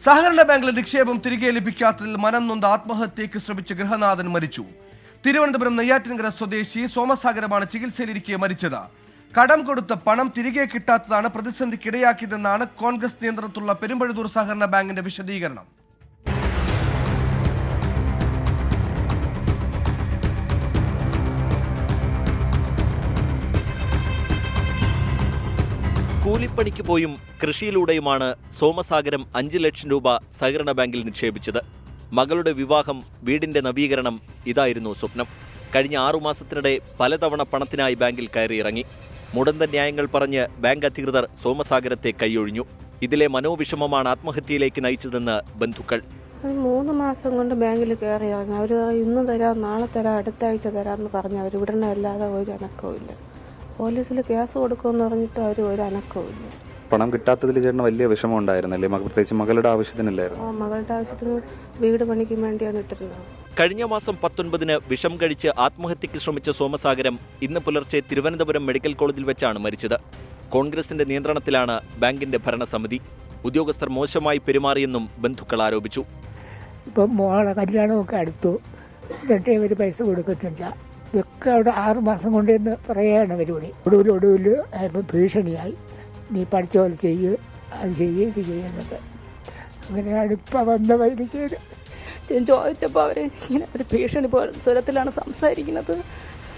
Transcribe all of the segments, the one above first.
സഹകരണ ബാങ്കിൽ നിക്ഷേപം തിരികെ ലഭിക്കാത്തതിൽ മനം നൊന്ത് ആത്മഹത്യയ്ക്ക് ശ്രമിച്ച ഗൃഹനാഥൻ മരിച്ചു. തിരുവനന്തപുരം നെയ്യാറ്റിൻകര സ്വദേശി സോമസാഗരമാണ് ചികിത്സയിലിരിക്കെ മരിച്ചത്. കടം കൊടുത്ത പണം തിരികെ കിട്ടാത്തതാണ് പ്രതിസന്ധിക്കിടയാക്കിയതെന്നാണ് കോൺഗ്രസ് നിയന്ത്രണത്തിലുള്ള പെരുമ്പഴുതൂർ സഹകരണ ബാങ്കിന്റെ വിശദീകരണം. കൂലിപ്പണിക്ക് പോയും കൃഷിയിലൂടെയുമാണ് സോമസാഗരം അഞ്ച് ലക്ഷം രൂപ സഹകരണ ബാങ്കിൽ നിക്ഷേപിച്ചത്. മകളുടെ വിവാഹം വീടിന്റെ നവീകരണം ഇതായിരുന്നു സ്വപ്നം. കഴിഞ്ഞ ആറുമാസത്തിനിടെ പലതവണ പണത്തിനായി ബാങ്കിൽ കയറിയിറങ്ങി മുടന്ത ന്യായങ്ങൾ പറഞ്ഞ് ബാങ്ക് അധികൃതർ സോമസാഗരത്തെ കൈയൊഴിഞ്ഞു. ഇതിലെ മനോവിഷമമാണ് ആത്മഹത്യയിലേക്ക് നയിച്ചതെന്ന് ബന്ധുക്കൾ. മൂന്ന് മാസം കൊണ്ട് ബാങ്കിൽ കയറി ഇറങ്ങി. അവർ ഇന്ന് തരാം നാളെ തരാം അടുത്ത ആഴ്ച തരാമെന്ന് പറഞ്ഞ് അവർ ഇവിടെ അല്ലാതെ ഒരു അനക്കവും പോലീസിൽ കേസ് കൊടുക്കുമെന്ന് പറഞ്ഞിട്ട് അവർ ഒരു അനക്കവും പണം കിട്ടാത്തതിൽ ചേട്ടന് വലിയ വിഷമം ഉണ്ടായിരുന്നല്ലേ മക പ്രത്യേകിച്ച് മകളുടെ ആവശ്യത്തിനല്ലായിരുന്നു. ആ മകളുടെ ആവശ്യത്തിന് വീട് പണിക്കും വേണ്ടിയാണ് ഇട്ടിരുന്നത്. കഴിഞ്ഞ മാസം പത്തൊൻപതിന് വിഷം കഴിച്ച് ആത്മഹത്യയ്ക്ക് ശ്രമിച്ച സോമസാഗരം ഇന്ന് പുലർച്ചെ തിരുവനന്തപുരം മെഡിക്കൽ കോളേജിൽ വെച്ചാണ് മരിച്ചത്. കോൺഗ്രസിന്റെ നിയന്ത്രണത്തിലാണ് ബാങ്കിന്റെ ഭരണസമിതി. ഉദ്യോഗസ്ഥർ മോശമായി പെരുമാറിയെന്നും ബന്ധുക്കൾ ആരോപിച്ചു. ഇപ്പം മോളെ കല്യാണമൊക്കെ അടുത്തു. എന്നിട്ട് ഇവർ പൈസ കൊടുക്കത്തില്ല. ഇതൊക്കെ അവിടെ ആറ് മാസം കൊണ്ട് എന്ന് പറയുകയാണ് പരിപാടി. ഒടുവിൽ ഒടുവിൽ ആയപ്പോൾ ഭീഷണിയായി. നീ പഠിച്ച പോലെ ചെയ്യ് അത് ചെയ്യ് ഇത് ചെയ്യുന്നൊക്കെ അങ്ങനെയാണ് ഇപ്പം വന്ന വൈദ്യുതി ഞാൻ ചോദിച്ചപ്പോൾ അവർ ഇങ്ങനെ ഒരു ഭീഷണി പോലെ സ്വരത്തിലാണ് സംസാരിക്കുന്നത്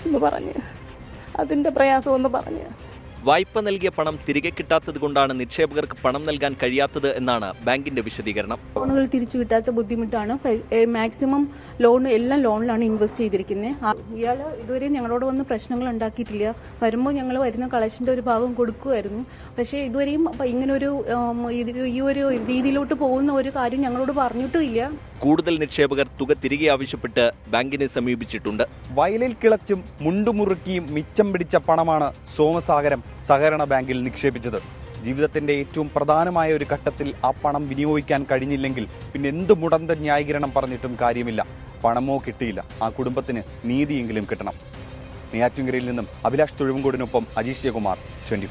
എന്ന് പറഞ്ഞ്. അതിന്റെ പ്രയാസം ഒന്ന് പറഞ്ഞ്. വായ്പ നൽകിയ പണം തിരികെ കിട്ടാത്തത് കൊണ്ടാണ് നിക്ഷേപകർക്ക് പണം നൽകാൻ കഴിയാത്തത് എന്നാണ് ബാങ്കിന്റെ വിശദീകരണം. ലോണുകൾ തിരിച്ചു കിട്ടാത്ത ബുദ്ധിമുട്ടാണ്. മാക്സിമം ലോൺ എല്ലാം ലോണിലാണ് ഇൻവെസ്റ്റ് ചെയ്തിരിക്കുന്നത് ഇയാൾ ഇതുവരെ ഞങ്ങളോട് വന്ന് പ്രശ്നങ്ങൾ ഉണ്ടാക്കിയിട്ടില്ല. വരുമ്പോൾ ഞങ്ങൾ വരുന്ന കളക്ഷന്റെ ഒരു ഭാഗം കൊടുക്കുമായിരുന്നു പക്ഷേ ഇതുവരെയും ഇങ്ങനൊരു ഈ ഒരു രീതിയിലോട്ട് പോകുന്ന ഒരു കാര്യം ഞങ്ങളോട് പറഞ്ഞിട്ടുമില്ല കൂടുതൽ നിക്ഷേപകർ തുക തിരികെ ആവശ്യപ്പെട്ട് ബാങ്കിനെ സമീപിച്ചിട്ടുണ്ട്. വയലിൽ കിളച്ചും മുണ്ടുമുറുക്കിയും മിച്ചം പിടിച്ച പണമാണ് സോമസാഗരം. സഹകരണ ബാങ്കിൽ നിക്ഷേപിച്ചത്. ജീവിതത്തിന്റെ ഏറ്റവും പ്രധാനമായ ഒരു ഘട്ടത്തിൽ ആ പണം വിനിയോഗിക്കാൻ കഴിഞ്ഞില്ലെങ്കിൽ പിന്നെ എന്ത് മുടന്ത ന്യായീകരണം പറഞ്ഞിട്ടും കാര്യമില്ല. പണമോ കിട്ടിയില്ല. ആ കുടുംബത്തിന് നീതിയെങ്കിലും കിട്ടണം. നെയ്യാറ്റിൻകരയിൽ നിന്നും അഭിലാഷ് തുഴുവങ്കോടിനൊപ്പം അജീഷ് ജയകുമാർ ട്വന്റി